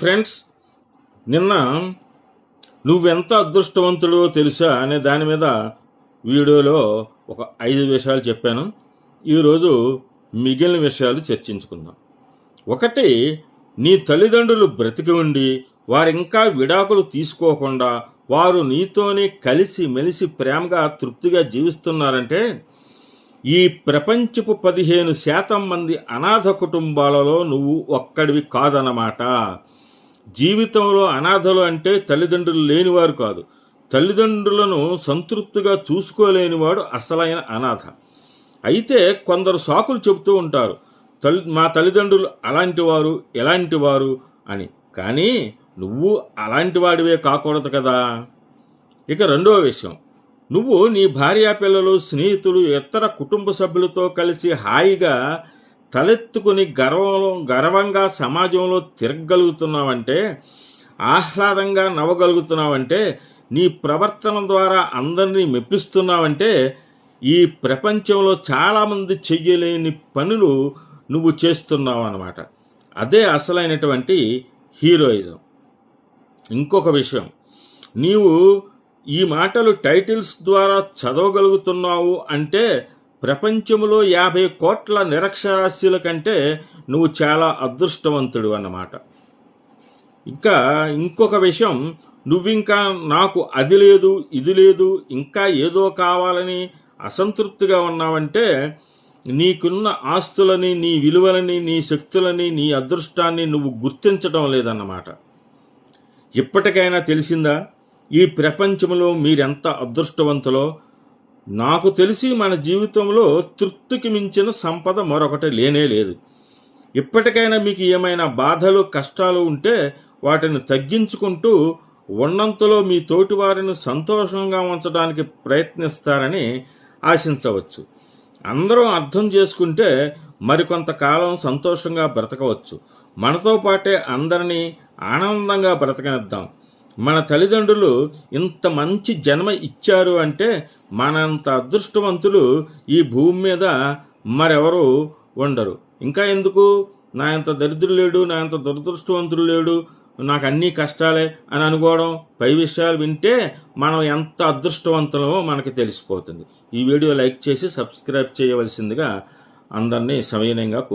Friends నిన్న నువ్వెంత అదృష్టవంతుడో తెలుసా అనే దాని మీద వీడియోలో ఒక ఐదు విషయాలు చెప్పాను. ఈరోజు మిగిలిన విషయాలు చర్చించుకుందాం. ఒకటి నీ తల్లిదండ్రులు బ్రతికి ఉండి వారింకా విడాకులు తీసుకోకుండా వారు నీతోనే కలిసి మెలిసి ప్రేమగా తృప్తిగా జీవిస్తున్నారంటే ఈ ప్రపంచపు పదిహేను శాతం మంది అనాథ కుటుంబాలలో నువ్వు ఒక్కడివి కాదన్నమాట. జీవితంలో అనాథలు అంటే తల్లిదండ్రులు లేనివారు కాదు. తల్లిదండ్రులను సంతృప్తిగా చూసుకోలేనివాడు అసలైన అనాథ. అయితే కొందరు సాకులు చెబుతూ ఉంటారు తల్లి మా తల్లిదండ్రులు అలాంటి వారు ఎలాంటి వారు అని. కానీ నువ్వు అలాంటి వాడివే కాకూడదు కదా. ఇక రెండవ విషయం. నువ్వు నీ భార్యా పిల్లలు స్నేహితులు ఇతర కుటుంబ సభ్యులతో కలిసి హాయిగా తలెత్తుకుని గర్వంలో గర్వంగా సమాజంలో తిరగగలుగుతున్నావంటే ఆహ్లాదంగా నవ్వగలుగుతున్నావంటే నీ ప్రవర్తన ద్వారా అందరినీ మెప్పిస్తున్నావంటే ఈ ప్రపంచంలో చాలామంది చెయ్యలేని పనులు నువ్వు చేస్తున్నావు అన్నమాట అదే అసలైనటువంటి హీరోయిజం. ఇంకొక విషయం. నీవు ఈ మాటలు టైటిల్స్ ద్వారా చదవగలుగుతున్నావు అంటే ప్రపంచంలో యాభై కోట్ల నిరక్షరాస్యుల కంటే నువ్వు చాలా అదృష్టవంతుడు అన్నమాట. ఇంకా ఇంకొక విషయం నువ్వింకా నాకు అది లేదు ఇది లేదు ఇంకా ఏదో కావాలని అసంతృప్తిగా ఉన్నావంటే నీకున్న ఆస్తులని నీ విలువలని నీ శక్తులని నీ అదృష్టాన్ని నువ్వు గుర్తించడం లేదన్నమాట. ఇప్పటికైనా తెలిసిందా ఈ ప్రపంచంలో మీరెంత అదృష్టవంతులో నాకు తెలిసి మన జీవితంలో తృప్తికి మించిన సంపద మరొకటి లేనే లేదు. ఇప్పటికైనా మీకు ఏమైనా బాధలు కష్టాలు ఉంటే వాటిని తగ్గించుకుంటూ ఉన్నంతలో మీ తోటివారిని సంతోషంగా ఉంచడానికి ప్రయత్నిస్తారని ఆశించవచ్చు. అందరూ అర్థం చేసుకుంటే మరికొంతకాలం సంతోషంగా బ్రతకవచ్చు. మనతో పాటే అందరినీ ఆనందంగా బ్రతకనిద్దాం. మన తల్లిదండ్రులు ఇంత మంచి జన్మ ఇచ్చారు అంటే మనంత అదృష్టవంతులు ఈ భూమి మీద మరెవరు ఉండరు. ఇంకా ఎందుకు? నా ఎంత దరిద్రుడు లేడు నా ఎంత దురదృష్టవంతుడు లేడు నాకు అన్నీ కష్టాలే అని అనుకోవడం పై విషయాలు వింటే మనం ఎంత అదృష్టవంతులమో మనకి తెలిసిపోతుంది. ఈ వీడియో లైక్ చేసి సబ్స్క్రైబ్ చేయవలసిందిగా అందరినీ సవినయంగా